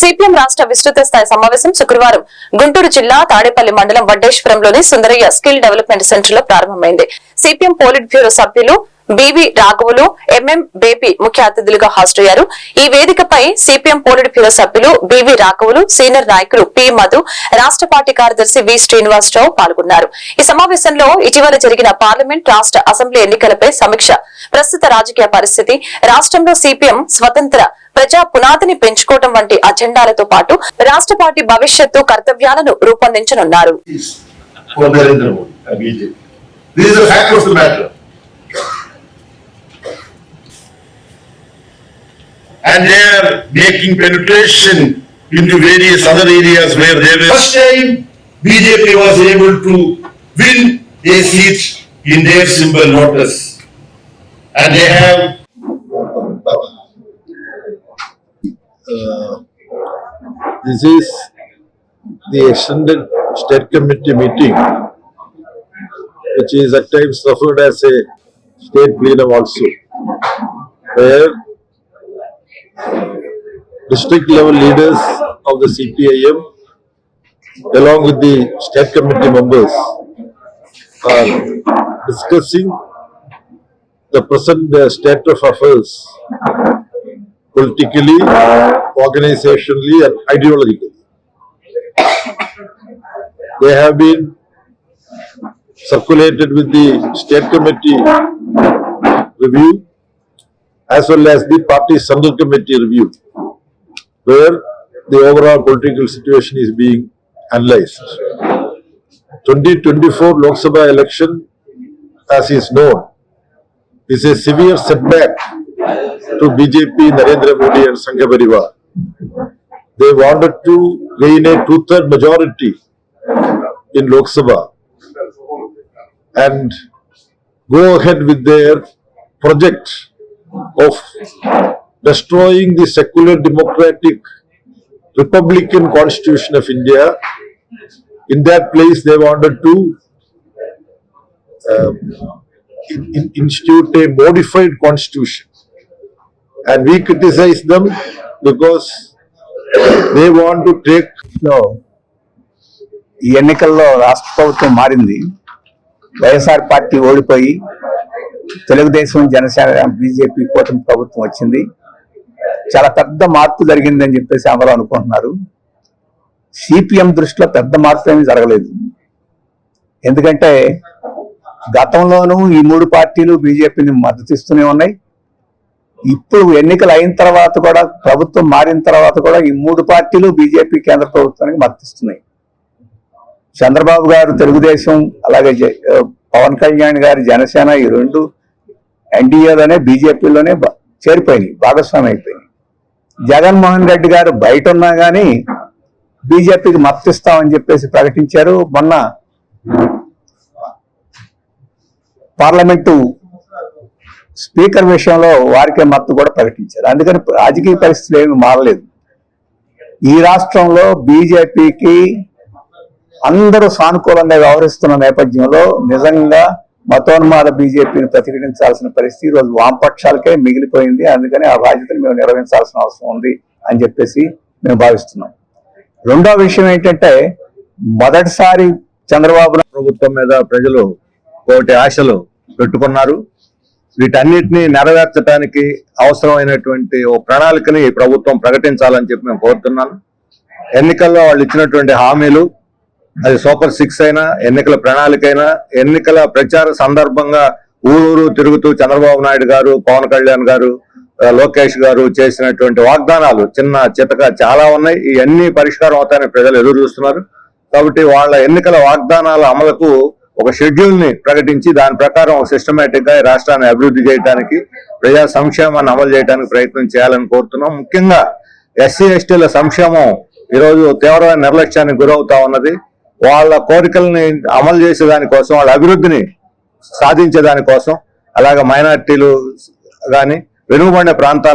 CPM రాష్ట్ర విస్తృత స్థాయి సమావేశం శుక్రవారం గుంటూరు జిల్లా తాడేపల్లి మండలం వడ్డేశ్వరంలోని సుందరయ్య స్కిల్ డెవలప్మెంట్ సెంటర్లో ప్రారంభమైంది. సిపిఎం పోలిట్ బ్యూరో సభ్యులు బివి రాఘవులు ఎంఎం బేపీ ముఖ్య అతిథులుగా హాజరయ్యారు. ఈ వేదికపై సిపిఎం పోలిట్ బ్యూరో సభ్యులు బివి రాఘవులు సీనియర్ నాయకులు పి మధు రాష్ట్ర పార్టీ కార్యదర్శి వి శ్రీనివాసరావు పాల్గొన్నారు. ఈ సమావేశంలో ఇటీవల జరిగిన పార్లమెంట్ రాష్ట్ర అసెంబ్లీ ఎన్నికలపై సమీక్ష. ప్రస్తుత రాజకీయ పరిస్థితి రాష్ట్రంలో సిపిఎం స్వతంత్ర ప్రజా పునాదిని పెంచుకోవడం వంటి అజెండాలతో పాటు రాష్ట్ర పార్టీ భవిష్యత్తు కర్తవ్యాలను రూపొందించనున్నారు. And they are making penetration into various other areas where they were. First time BJP was able to win a seat in their symbol lotus. And they have Uh, This is the extended state committee meeting, which is at times referred as a state plenum also, where district level leaders of the CPIM, along with the state committee members, are discussing the present state of affairs politically, organizationally and ideologically. They have been circulated with the state committee review as well as the party central committee review, where the overall political situation is being analyzed. 2024 Lok Sabha election, as is known, is a severe setback to BJP, Narendra Modi and Sangha Parivar. They wanted to gain a two-third majority in Lok Sabha and go ahead with their project of destroying the secular democratic republican constitution of India. In that place, they wanted to um, in- in- institute a modified constitution. And we criticize them because they want to take no ఈ ఎన్నికల్లో రాష్ట్ర ప్రభుత్వం మారింది YSR party ఓడిపోయి Telugu Desam Janasena BJP కూటమి ప్రభుత్వం వచ్చింది. చాలా పెద్ద మార్పు జరిగిందని చెప్పేసి అందరూ అనుకుంటున్నారు. సిపిఎం దృష్టిలో పెద్ద మార్పు ఏమీ జరగలేదు. ఎందుకంటే గతంలోనూ ఈ మూడు పార్టీలు బీజేపీని మద్దతిస్తూనే ఉన్నాయి. ఇప్పుడు ఎన్నికలు అయిన తర్వాత కూడా ప్రభుత్వం మారిన తర్వాత కూడా ఈ మూడు పార్టీలు బీజేపీ కేంద్ర ప్రభుత్వానికి మద్దతిస్తున్నాయి చంద్రబాబు గారు తెలుగుదేశం అలాగే జ- పవన్ కళ్యాణ్ గారి జనసేన ఈ రెండు ఎన్డీఏలోనే బీజేపీలోనే చేరిపోయినాయి భాగస్వామి అయిపోయినాయి. జగన్మోహన్ రెడ్డి గారు బయట ఉన్నా గానీ బీజేపీకి మద్దతిస్తామని చెప్పేసి ప్రకటించారు. మొన్న పార్లమెంటు స్పీకర్ విషయంలో వారికే మత్తు కూడా ప్రకటించారు. అందుకని రాజకీయ పరిస్థితులు ఏమి మారలేదు. ఈ రాష్ట్రంలో బీజేపీకి అందరూ సానుకూలంగా వ్యవహరిస్తున్న నేపథ్యంలో నిజంగా మతోన్మాద బీజేపీని ప్రతిఘటించాల్సిన పరిస్థితి ఈరోజు వామపక్షాలకే మిగిలిపోయింది. అందుకని ఆ బాధ్యతను మేము నిర్వహించాల్సిన అవసరం ఉంది అని చెప్పేసి మేము భావిస్తున్నాం. రెండో విషయం ఏంటంటే మొదటిసారి చంద్రబాబు ప్రభుత్వం మీద ప్రజలు కోటి ఆశలు పెట్టుకున్నారు. వీటన్నిటిని నెరవేర్చడానికి అవసరమైనటువంటి ఓ ప్రణాళికని ఈ ప్రభుత్వం ప్రకటించాలని చెప్పి మేము కోరుతున్నాను. ఎన్నికల్లో వాళ్ళు ఇచ్చినటువంటి హామీలు అది సూపర్ సిక్స్ అయినా ఎన్నికల ప్రణాళిక అయినా ఎన్నికల ప్రచార సందర్భంగా ఊరూరు తిరుగుతూ చంద్రబాబు నాయుడు గారు పవన్ కళ్యాణ్ గారు లోకేష్ గారు చేసినటువంటి వాగ్దానాలు చిన్న చితక చాలా ఉన్నాయి. ఇవన్నీ పరిష్కారం అవుతాయని ప్రజలు ఎదురు చూస్తున్నారు. కాబట్టి వాళ్ళ ఎన్నికల వాగ్దానాల అమలుకు ఒక షెడ్యూల్ని ప్రకటించి దాని ప్రకారం ఒక సిస్టమేటిక్గా రాష్ట్రాన్ని అభివృద్ధి చేయడానికి ప్రజా సంక్షేమాన్ని అమలు చేయడానికి ప్రయత్నం చేయాలని కోరుతున్నాం. ముఖ్యంగా ఎస్సీ ఎస్టీల సంక్షేమం ఈరోజు తీవ్రమైన నిర్లక్ష్యానికి గురవుతా ఉన్నది. వాళ్ళ కోరికల్ని అమలు చేసే దానికోసం వాళ్ళ అభివృద్ధిని సాధించే దానికోసం అలాగే మైనార్టీలు కానీ వెనుకబడిన ప్రాంతాలు